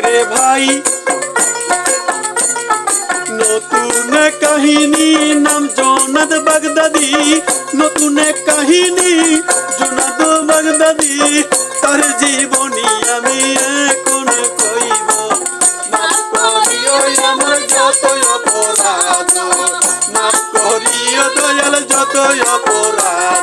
রে ভাই। নতুন কাহিনী নাম জোনাদ বাগদাদি। নতুন কাহিনী জোনাদ বাগদাদি। তার জীবনী আমি এখন কইব। আমার অপরাধ দয়াল যত অপরাধ।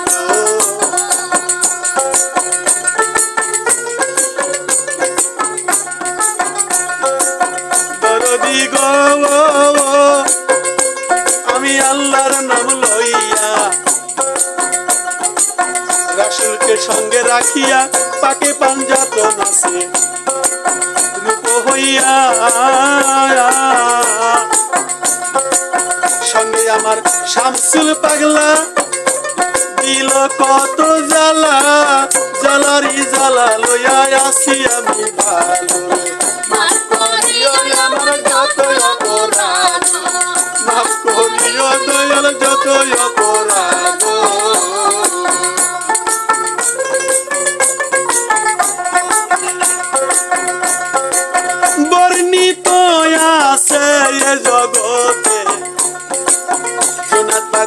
সঙ্গে রাখিয়া পাকে পাঞ্জাত নাচে। রূপ হইয়া সঙ্গে আমার শামসুল পাগলা দিল কত জ্বালা জ্বালারি জ্বালা লইয়া আসি আমি ভালো। মাফ করিও আমার যত অপরাধ মাফ করিও দয়াল যত অপরাধ।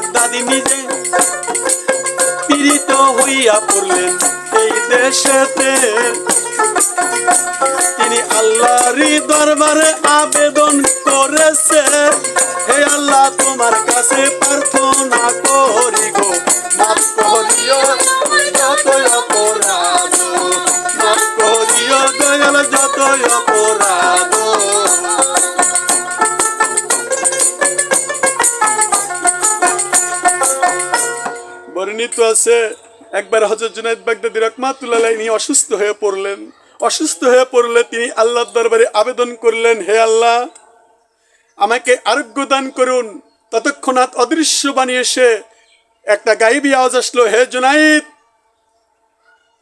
বাগদাদি নিজে পীড়িত হইয়া পড়লেন এই দেশেতে। তিনি আল্লাহরই দরবারে আবেদন করেছে হে আল্লাহ, তোমার কাছে প্রার্থনা বর্ণিত আছে। একবার হজরত জুনাইদ বাগদাদি রহমাতুল্লাহ নিয়ে অসুস্থ হয়ে পড়লেন। অসুস্থ হয়ে পড়লে তিনি আল্লাহর দরবারে আবেদন করলেন, হে আল্লাহ, আমাকে আরোগ্য দান করুন। ততক্ষণাৎ অদৃশ্য বানিয়ে এসে একটা গাইবি আওয়াজ আসলো, হে জুনাইদ,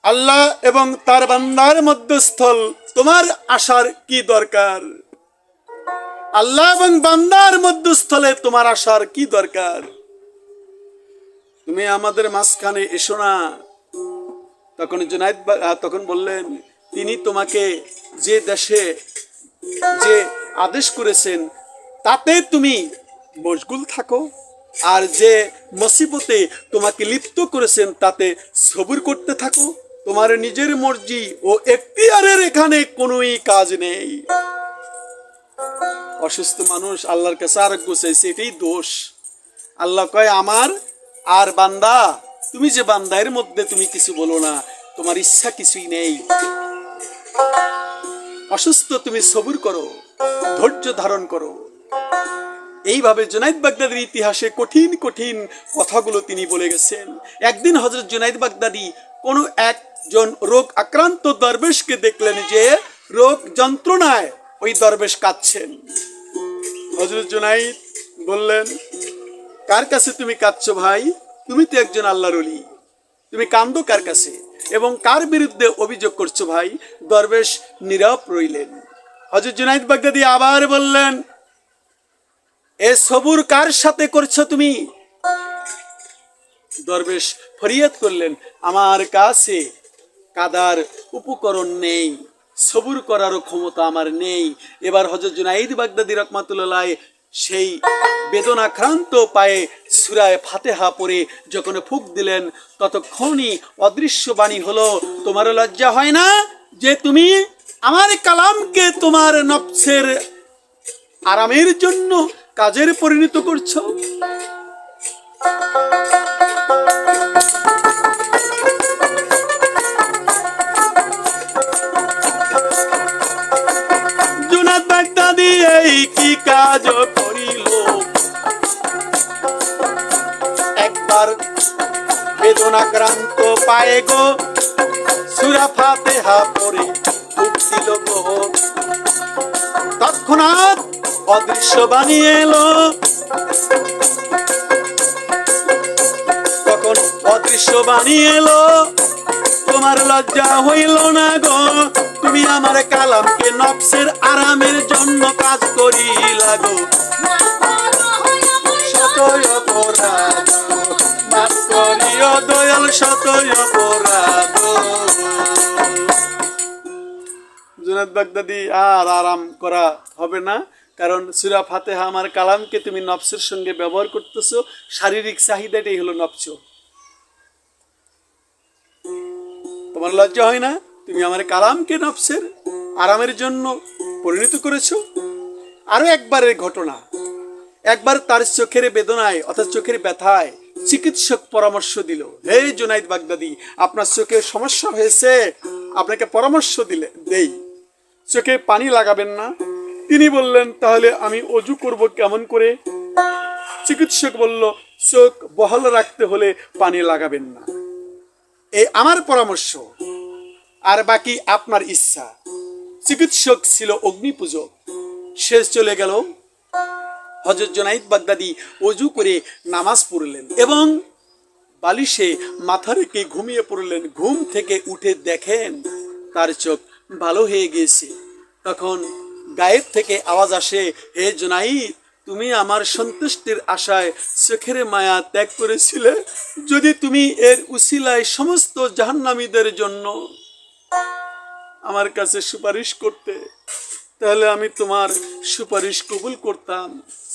আল্লাহ এবং তার বান্দার মধ্যস্থল, তোমার আসার কি দরকার? আল্লাহ এবং বান্দার মধ্যস্থলে তোমার আসার কি দরকার? তুমি আমাদের মাঝখানে এসো না। তখন জুনাইদ তখন বললেন, তিনি তোমাকে যে দেশে যে আদেশ করেছেন, তাতে তুমি মশগুল থাকো, আর যে মসিবতে তোমাকে লিপ্ত করেছেন, তাতে সবুর করতে থাকো। তোমার নিজের মর্জি ও এখতিয়ারের এখানে কোনোই কাজ নেই। অসুস্থ মানুষ আল্লাহর কাছে আরোগ্য চাইছে, এটাই দোষ। আল্লাহ কয়, আমার আর বান্দা, তুমি যে বান্দায়ের মধ্যে তুমি কিছু বলো না, তোমার ইচ্ছা কিছুই নেই। অসুস্থ তুমি সবুর করো, ধৈর্য ধারণ করো। এইভাবে জুনাইদ বাগদাদির ইতিহাসে কঠিন কঠিন কথাগুলো তিনি বলে গেছেন। একদিন হজরত জুনাইদ বাগদাদি কোনো একজন রোগ আক্রান্ত দরবেশকে দেখলেন যে রোগ যন্ত্রণায় ওই দরবেশ কাঁদছেন। হজরত জুনাইদ বললেন কার কাছে তুমি কাঁদছো ভাই? তুমি তো একজন আল্লাহর অলি তুমি কান্দো কার কাছে? এবং কার বিরুদ্ধে অভিযোগ করছ ভাই? দরবেশ নীরব রইলেন। হজরত জুনাইদ বাগদাদি আবার বললেন, এ সবুর কার সাথে করছ তুমি? দরবেশ ফরিয়াদ করলেন, আমার কাছে কাদার উপকরণ নেই। সবুর করারও ক্ষমতা আমার নেই। এবার হজরত জুনাইদ বাগদাদি রহমাতুল্লাহ সেই বেদনাক্রান্ত পায়ে সুরায় ফাতেহা পরে যখন ফুক দিলেন, ততক্ষণই অদৃশ্য বাণী হলো তোমারও লজ্জা হয় না যে তুমি আমার কালামকে তোমার নফসের আরামের জন্য কাজের পরিণত করছ? গো। সুরা উঠছিল তৎক্ষণাৎ অদৃশ্য বানিয়ে এলো। তখন অদৃশ্য বানিয়ে এলো। তোমার লজ্জা হইল না গো। তুমি আমার কালামকে নফসের আরামের জন্য কাজ করি লাগো আর আরাম করা হবে না। কারণ সুরা আমার কালামকে তুমি সঙ্গে ব্যবহার শারীরিক চাহিদাটাই হলো তোমার লজ্জা হয় না? তুমি আমার কালামকে নফসের আরামের জন্য পরিণত করেছ? আরও একবারের ঘটনা। একবার তার চোখের বেদনায়, অর্থাৎ চোখের ব্যথায় চিকিৎসক পরামর্শ দিল, হে জুনাইদ বাগদাদি, আপনার চোখে সমস্যা হয়েছে? আপনাকে পরামর্শ দিলে, দেই। চোখে পানি লাগাবেন না। তিনি বললেন, তাহলে আমি অজু করব কেমন করে? চিকিৎসক বলল, চোখ বহাল রাখতে হলে পানি লাগাবেন না। এই আমার পরামর্শ, আর বাকি আপনার ইচ্ছা। চিকিৎসক ছিল অগ্নি পূজক শেষ চলে গেল। হজরত জনাইদ বাগদাদি অজু করে নামাজ পড়লেন এবং বালিশে মাথা রেখে ঘুমিয়ে পড়লেন। ঘুম থেকে উঠে দেখেন তার চোখ ভালো হয়ে গিয়েছে। তখন গায়েব থেকে আওয়াজ আসে, হে জনাইদ, তুমি আমার সন্তুষ্টির আশায় চোখের মায়া ত্যাগ করেছিলে। যদি তুমি এর উসিলায় সমস্ত জাহান্নামীদের জন্য আমার কাছে সুপারিশ করতে তাহলে আমি তোমার সুপারিশ কবুল করতাম।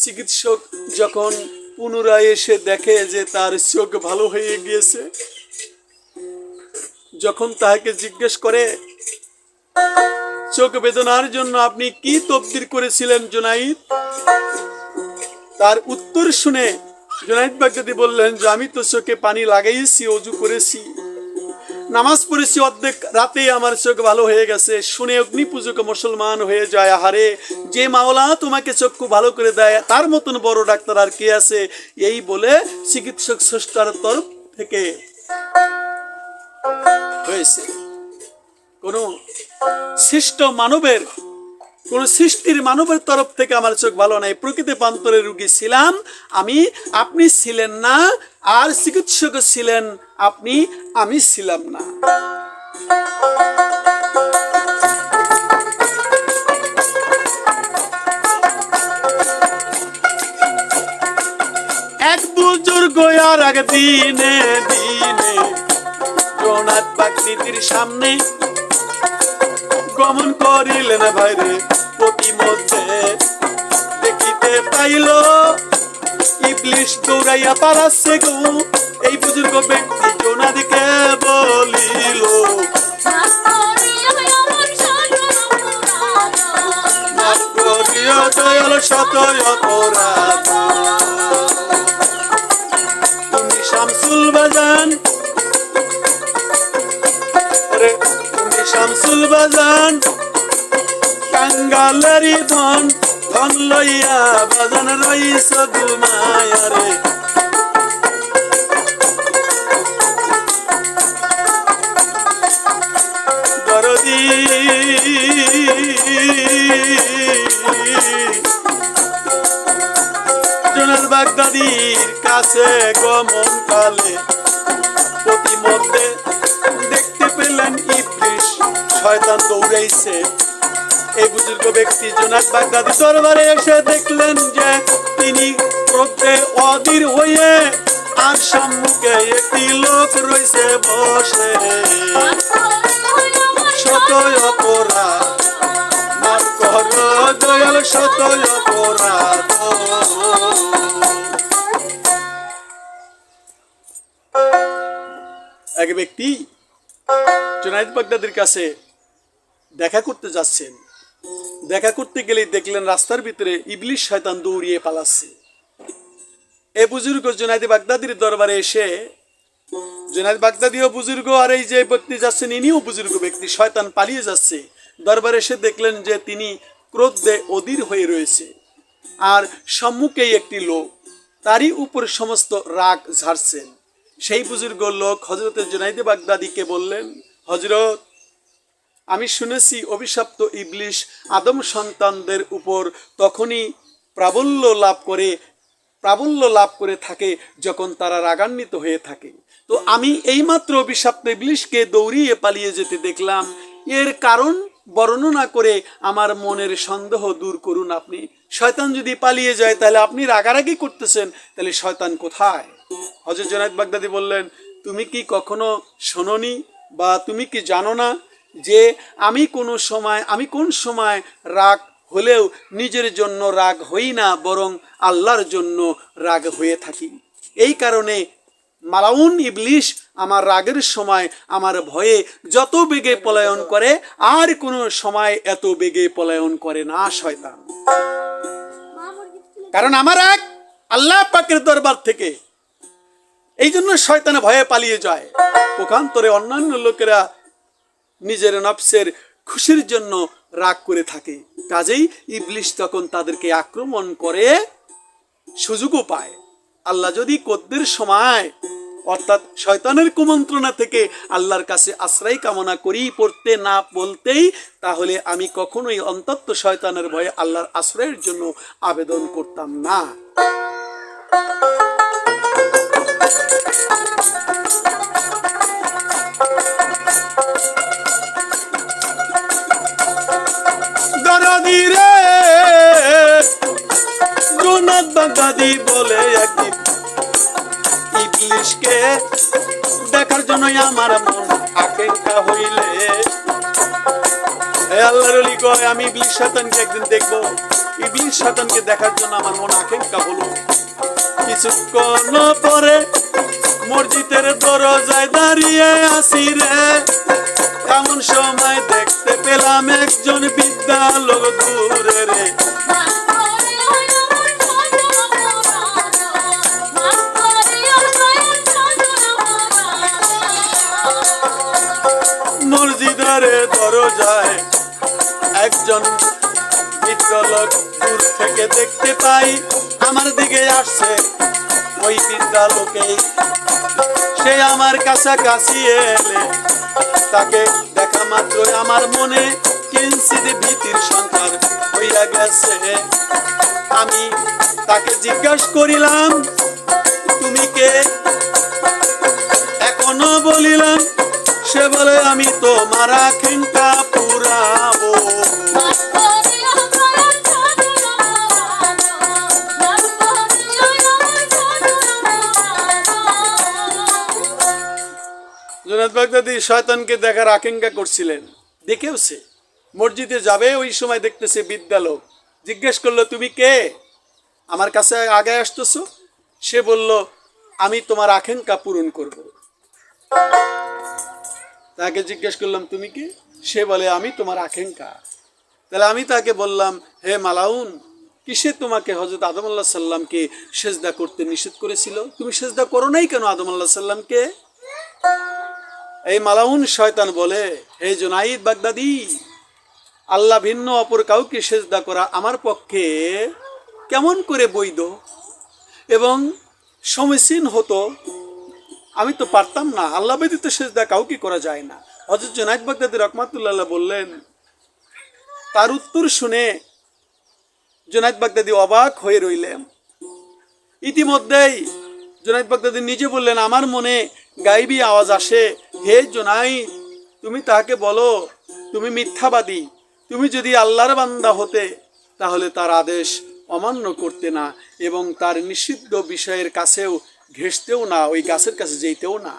চিকিৎসক যখন পুনরায় এসে দেখে যে তার চোখ ভালো হয়ে গিয়েছে, যখন তাহাকে জিজ্ঞেস করে, চোখ বেদনার জন্য আপনি কি তবদির করেছিলেন, জোনাইদ? তার উত্তর শুনে জোনাইদ বাগদাদি বললেন যে, আমি তো চোখে পানি লাগাইছি, অজু করেছি। নামাজ পড়েছি অর্ধেক রাতে আমার চোখ ভালো হয়ে গেছে। শুনে অগ্নি পুজোকে মুসলমান হয়ে যায়, আহারে, যে মাওলা তোমাকে চক্ষু ভালো করে দেয়, তার মতন বড় ডাক্তার আর কে আছে? এই বলে চিকিৎসক স্রষ্টার তরফ থেকে হয়েছে। কোন শ্রেষ্ঠ মানবের কোন সৃষ্টির মানবের তরফ থেকে আমার চোখ ভালো নাই। প্রকৃতি প্রান্তরে রুগী ছিলাম আমি, আপনি ছিলেন না, আর চিকিৎসক ছিলেন আপনি, আমি ছিলাম না। এক বুজুর্গ আর এক দিনে দিনে জোনাথ বাকৃতির সামনে গমন করিলেন ভাইরে প্রতিমধ্যে দেখিতে পাইল, ইবলিশ দৌড়াইয়া পালাচ্ছে গো। এই বুজুর্গ ব্যক্তি জোনাদিকে বলিল অপরাধ। তুমি শামসুল বাজান তুমি শামসুল বাজান কাঙ্গালেরি ধন ধন লইয়া বাজান রইস ঘুমায়া রে দরদি কাছে গমন কালে প্রতিমধ্যে দেখতে পেলেন ইবলিশ শয়তান দৌড়াইছে। এই বুজুর্গ ব্যক্তি জোনাক বাগদাদি দরবারে এসে দেখলেন যে তিনি ক্রোধে অধীর হয়ে আর সম্মুখে একটি লোক রয়েছে বসে। শত অপরাধ শত অপরাধ। এক ব্যক্তি জোনাইদ বাগদাদির কাছে দেখা করতে যাচ্ছেন। দেখা করতে গেলেই দেখলেন রাস্তার ভিতরে ইবলিশ শয়তান দৌড়িয়ে পালাচ্ছে। এ বুজুর্গ জোনাইদ বাগদাদির দরবারে এসে, জোনাইদ বাগদাদিও বুজুর্গ, আর এই যে ব্যক্তি যাচ্ছেন, ইনিও বুজুর্গ ব্যক্তি, শয়তান পালিয়ে যাচ্ছে। দরবারে এসে দেখলেন যে তিনি ক্রোধে অধীর হয়ে রয়েছে, আর সম্মুখেই একটি লোক, তারই উপর সমস্ত রাগ ঝাড়ছেন। সেই বুজুর্গ লোক হজরতের জোনাইদে বাগদাদিকে বললেন হজরত আমি শুনেছি অভিশপ্ত ইবলিশ আদম সন্তানদের উপর তখনই প্রাবল্য লাভ করে, প্রাবল্য লাভ করে থাকে যখন তারা রাগান্বিত হয়ে থাকে। তো আমি এইমাত্র অভিশপ্ত ইবলিশকে দৌড়িয়ে পালিয়ে যেতে দেখলাম। এর কারণ বর্ণনা করে আমার মনের সন্দেহ দূর করুন আপনি। শয়তান যদি পালিয়ে যায়, তাহলে আপনি রাগারাগি করতেছেন, তাহলে শয়তান কোথায়? হজরত জনায়দ বাগদাদি বললেন, তুমি কি কখনো শোনোনি বা তুমি কি জানো না? যে আমি কোনো সময়, আমি কোন সময় রাগ হলেও নিজের জন্য রাগ হই না, বরং আল্লাহর জন্য রাগ হয়ে থাকি। এই কারণে মালাউন ইবলিশ আমার রাগের সময় আমার ভয়ে যত বেগে পলায়ন করে, আর কোনো সময় এত বেগে পলায়ন করে না, শয়তান। কারণ আমার এক আল্লাহ পাকের দরবার থেকে। এই জন্য শয়তানে ভয়ে পালিয়ে যায়। পোকান্তরে অন্যান্য লোকেরা নিজের নফসের খুশির জন্য রাগ করে থাকে। কাজেই ইবলিশ তখন তাদেরকে আক্রমণ করে, সুযোগও পায়। আল্লাহ যদি কদ্দের সময়, অর্থাৎ শয়তানের কুমন্ত্রণা থেকে আল্লাহর কাছে আশ্রয় কামনা করি পড়তে না বলতেই, তাহলে আমি কখনোই অন্তত শয়তানের ভয়ে আল্লাহর আশ্রয়ের জন্য আবেদন করতাম না। ইবলিশকে দেখার জন্যই আমার মন আকাঙ্ক্ষা হইলে। আল্লাহর কয়, আমি ইবলিশ শয়তানকে একদিন দেখব। ইবলিশ শয়তানকে দেখার জন্য আমার মন আকাঙ্ক্ষা হলো। কিছুক্ষণ পরে মসজিদের দরজায় দাঁড়িয়ে আসি রে। এমন সময় দেখতে পেলাম একজন বিদ্যালোক দূরে রে। মসজিদের দরজায় একজন বিদ্যালোক দূর থেকে দেখতে পাই, আমার দিকে আসছে ওই বিদ্যালোকেই সে আমার কাছাকাছি এলে তাকে দেখা মাত্র আমার মনে কিঞ্চিত ভীতির সঞ্চার হইয়া গেছে। আমি তাকে জিজ্ঞাসা করিলাম, তুমি কে? এখনও বলিলাম, সে বলে আমি তো মারা আখিঙ্কা পুরাবো বাগদাদি শয়তানকে দেখার আকাঙ্ক্ষা করছিলেন। দেখেও সে মসজিদে যাবে, ওই সময় দেখতেছে বিদ্যালোক জিজ্ঞেস করল, তুমি কে? আমার কাছে আগে আসতেছো? সে বলল, আমি তোমার আকাঙ্ক্ষা পূরণ করব। তাকে জিজ্ঞেস করলাম, তুমি কে? সে বলে, আমি তোমার আকাঙ্ক্ষা। তাহলে আমি তাকে বললাম, হে মালাউন, কিসে তোমাকে হজরত আদম আল্লাহ সাল্লামকে সেজদা করতে নিষেধ করেছিল? তুমি সেজদা করো নাই কেন আদম আল্লাহ সাল্লামকে? এই মালাউন শয়তান বলে, হে জোনাইদ বাগদাদি, আল্লাহ ভিন্ন অপর কাউকে সেজদা করা আমার পক্ষে কেমন করে বৈধ? এবং সমীচীন হতো? আমি তো পারতাম না। আল্লাহ ব্যতীত সেজদা কাউকে করা যায় না। হজরত জোনাইদ বাগদাদি রকমাতুল্লাহ বললেন, তার উত্তর শুনে জোনাইদ বাগদাদি অবাক হয়ে রইলেন। ইতিমধ্যেই জোনাইদ বাগদাদি নিজে বললেন, আমার মনে গাইবি আওয়াজ আসে, হে জোনাই, তুমি তাহাকে বলো, তুমি মিথ্যাবাদী, তুমি যদি আল্লাহর বান্দা হতে, তাহলে তার আদেশ অমান্য করতে না এবং তার নিষিদ্ধ বিষয়ের কাছেও ঘেসতেও না, ওই গাছের কাছে যেতেও না।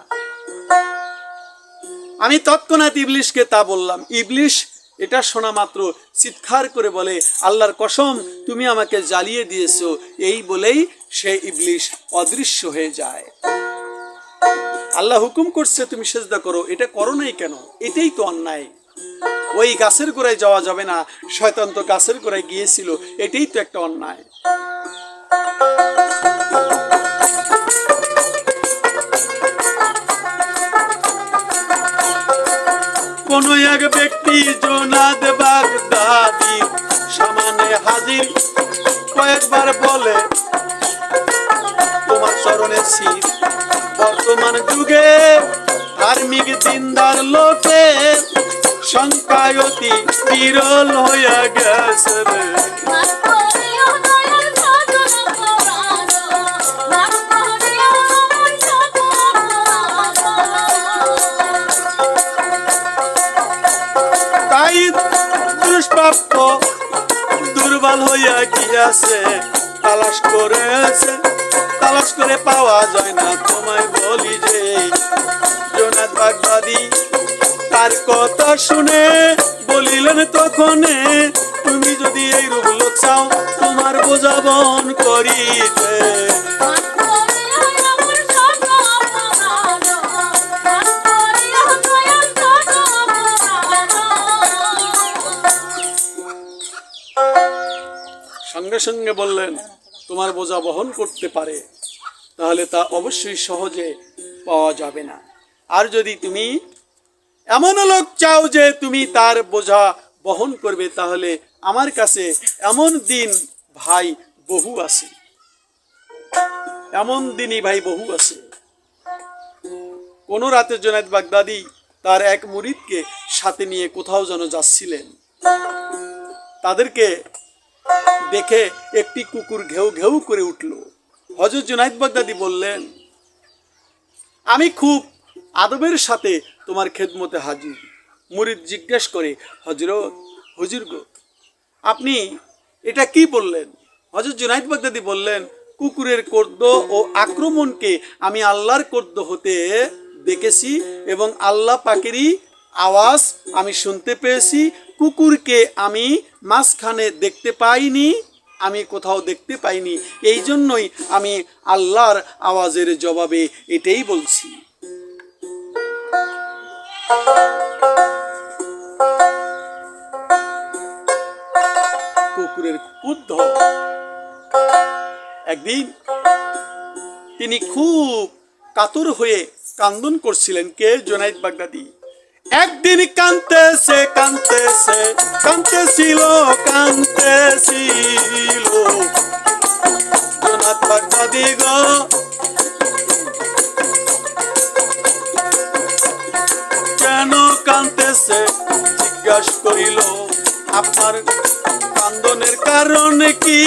আমি তৎক্ষণাৎ ইবলিশকে তা বললাম, ইবলিশ, এটা শোনা মাত্র, চিৎকার করে বলে, আল্লাহর কসম, তুমি আমাকে জ্বালিয়ে দিয়েছ। এই বলেই সে ইবলিশ অদৃশ্য হয়ে যায়। আল্লাহ হুকুম করছে, তুমি সেজদা করো। এটা করো নাই কেন? এটাই তো অন্যায়। ওই গাছের গোড়ায় যাওয়া যাবে না। শয়তান তো গাছের গোড়ায় গিয়েছিল এটাই তো একটা অন্যায়। কোন এক ব্যক্তি জোনাদ বাগদাদি সামানে হাজির, কয়েকবার বলে তোমার চরণে শীত বর্তমান যুগে ধার্মিক দিনদার লোকে সংখ্যায় অতি বিরল হইয়া গেছে দুর্বল হইয়া গিয়াছে, তালাশ করেছে। তালাশ করে পাওয়া যায় না। তোমায় বলি যে জোনাত বাগদাদি তার কথা শুনে বলিলেন তখনে, তুমি যদি এই রূপ লোক চাও, তোমার বোঝা বহন করিতে। সঙ্গে সঙ্গে বললেন, তোমার বোঝা বহন করতে পারে। তাহলে তা অবশ্যই সহজে পাওয়া যাবে না। আর যদি তুমি এমন লোক চাও যে তুমি তার বোঝা বহন করবে, তাহলে আমার কাছে এমন দিন ভাই বহু আছে। এমন দিনই ভাই বহু আছে। কোন রাতে জোনায়দ বাগদাদি তার এক মুরিদকে সাথে নিয়ে কোথাও যেন যাচ্ছিলেন। তাদেরকে দেখে একটি কুকুর ঘেউ ঘেউ করে উঠল। হজরত জুনাইদ বাগদাদি বললেন, আমি খুব আদবের সাথে তোমার খেদমতে হাজির। মুরিদ জিজ্ঞেস করে হজরত হুজুর গো, আপনি এটা কি বললেন? হজরত জুনাইদ বাগদাদি বললেন, কুকুরের কর্দ ও আক্রমণকে আমি আল্লাহর কর্দ হতে দেখেছি এবং আল্লাহ পাকেরই আওয়াজ আমি শুনতে পেয়েছি। কুকুরকে আমি মাঝখানে দেখতে পাইনি। আমি কোথাও দেখতে পাইনি। এই জন্যই আমি আল্লাহর আওয়াজের জবাবে এটাই বলছি। কুকুরের ক্রুদ্ধ একদিন তিনি খুব কাতর হয়ে কান্দন করছিলেন, কে? জোনাইদ বাগদাদি। একদিন কানতেছে কানতেছে, কানতেছিল কানতেছিল। জোনাইদ বাগদাদি গো কেন কানতেছে? জিজ্ঞাস করিল, আপনার কান্দনের কারণ কি?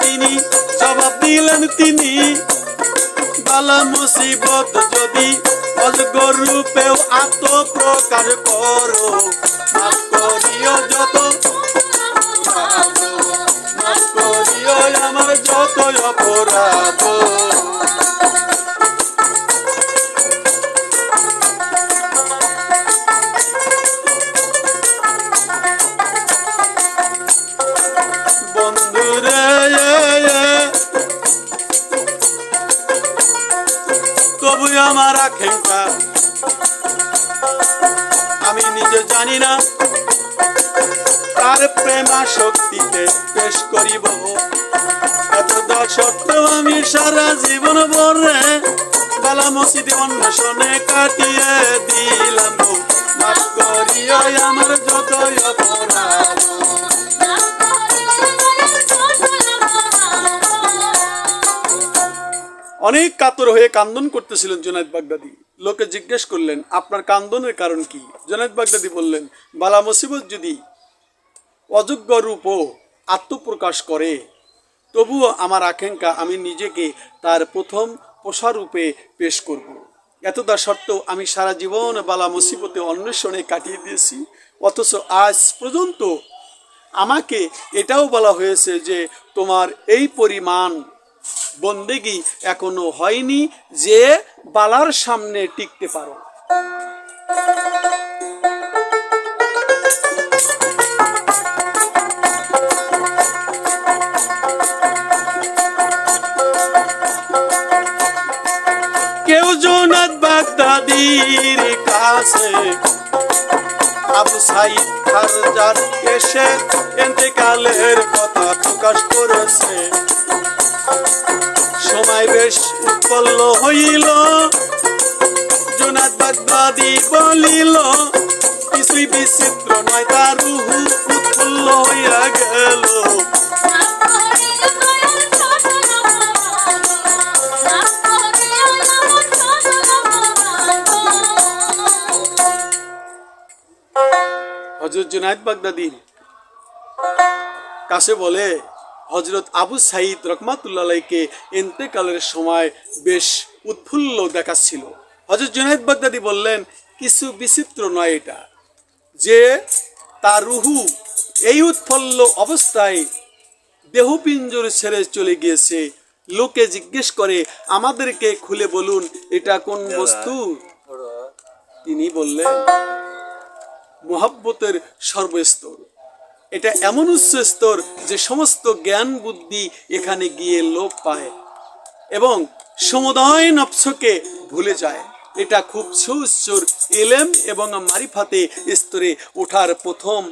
তিনি জবাব দিলেন, তিনি বালা মুসিবত যদি অজগর রূপেও আত্মপ্রকার করো। করিও যত করিও আমার যত অপরাধ। আকাঙ্ক্ষা আমি নিজে জানি না তার প্রেমা শক্তিতে পেশ করিব। এত আমি সারা জীবন ভরে বালা মসজিদে অন্বেষণে কাটিয়ে দিলাম। আমার যতই অপরাধ। অনেক কাতর হয়ে কান্দন করতেছিলেন জোনায়দ বাগদাদি লোকে জিজ্ঞেস করলেন, আপনার কান্দনের কারণ কি জোনায়দ বাগদাদি বললেন, বালা মুসিবত যদি অযোগ্য রূপও আত্মপ্রকাশ করে, তবুও আমার আকাঙ্ক্ষা আমি নিজেকে তার প্রথম পোষারূপে পেশ করব। এতটা সত্ত্বেও আমি সারা জীবন বালা মুসিবতে অন্বেষণে কাটিয়ে দিয়েছি, অথচ আজ পর্যন্ত আমাকে এটাও বলা হয়েছে যে তোমার এই পরিমাণ বন্দেগি এখনও হয়নি যে বালার সামনে টিকতে পারো। কেউ জোনাত বাগদাদির কাছে আবু সাইদ এসে কথা প্রকাশ করেছে। সময় বেশ উৎপল্ল হইল। জোনাত বাগদাদি বলিল, কিছুই বিচিত্র নয়, তার রুহু উৎফুল্ল হইয়া গেল। হজরত জুনায়দ বাগদাদির কাছে বলে হজরত আবু সাইদ রহমাতুল্লাহকে ইন্তেকালের সময় বেশ উৎফুল্ল দেখাচ্ছিল। হজরত জুনায়দ বাগদাদি বললেন, কিছু বিচিত্র নয় এটা যে তার রুহু এই উৎফুল্ল অবস্থায় দেহপিঞ্জর ছেড়ে চলে গিয়েছে। লোকে জিজ্ঞেস করে, আমাদেরকে খুলে বলুন, এটা কোন বস্তু? তিনি বললেন, মোহাব্বতের সর্বস্তর। এটা এমন উচ্চ স্তর যে সমস্ত জ্ঞান বুদ্ধি এখানে গিয়ে লোপ পায় এবং সমুদয় নফসকে ভুলে যায়। এটা খুব সুস্তর এলেম এবং মারিফাতে স্তরে ওঠার প্রথম,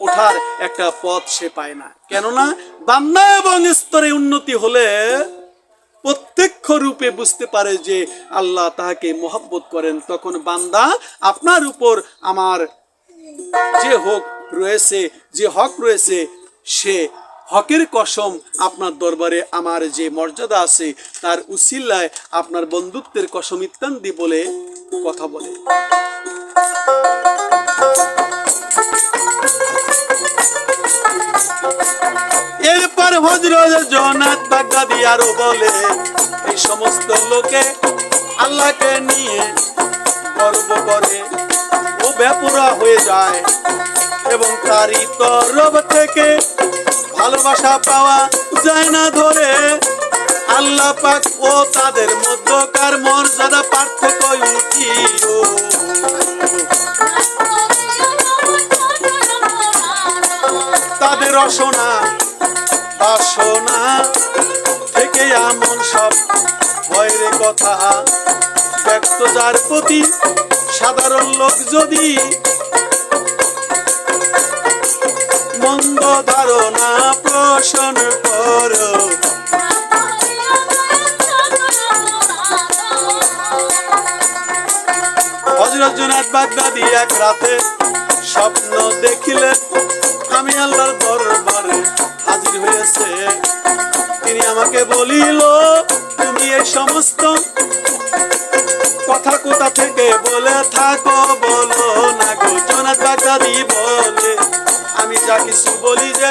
ওঠার একটা পথ সে পায় না। কেননা বান্দা এবং স্তরে উন্নতি হলে প্রত্যক্ষ রূপে বুঝতে পারে যে আল্লাহ তাহাকে মোহাব্বত করেন। তখন বান্দা আপনার উপর আমার যে হক রয়েছে, যে হক রয়েছে, সে হকের কসম আপনার দরবারে আমার যে মর্যাদা আছে, তার উসিল্লায় আপনার বন্ধুত্বের কসম ইত্যাদি বলে কথা বলে। এরপর হজরত জগন্নাথ বাগদাদি আরও বলে, এই সমস্ত লোকে আল্লাহকে নিয়ে গর্ব করে, ও ব্যাপুরা হয়ে যায়। এবং তারই তরব থেকে ভালোবাসা পাওয়া যায় না ধরে। আল্লাহ পাক ও তাদের মধ্যকার মর্যাদা পার্থক্য উঠিও। তাদের রসনা বাসনা থেকে এমন সব ভয়ের কথা ব্যক্ত যার প্রতি সাধারণ লোক যদি মন্দ ধারণা পোষণ করো। হজরত বাগদাদি এক রাতে স্বপ্ন দেখিলেন, আমি আল্লাহর দরবারে হাজির হয়েছে। তিনি আমাকে বলিল, তুমি এই সমস্ত কথা কোথা থেকে বলে থাকো বলো না গো? জুনাদ বাগদাদি যা কিছু বলি যে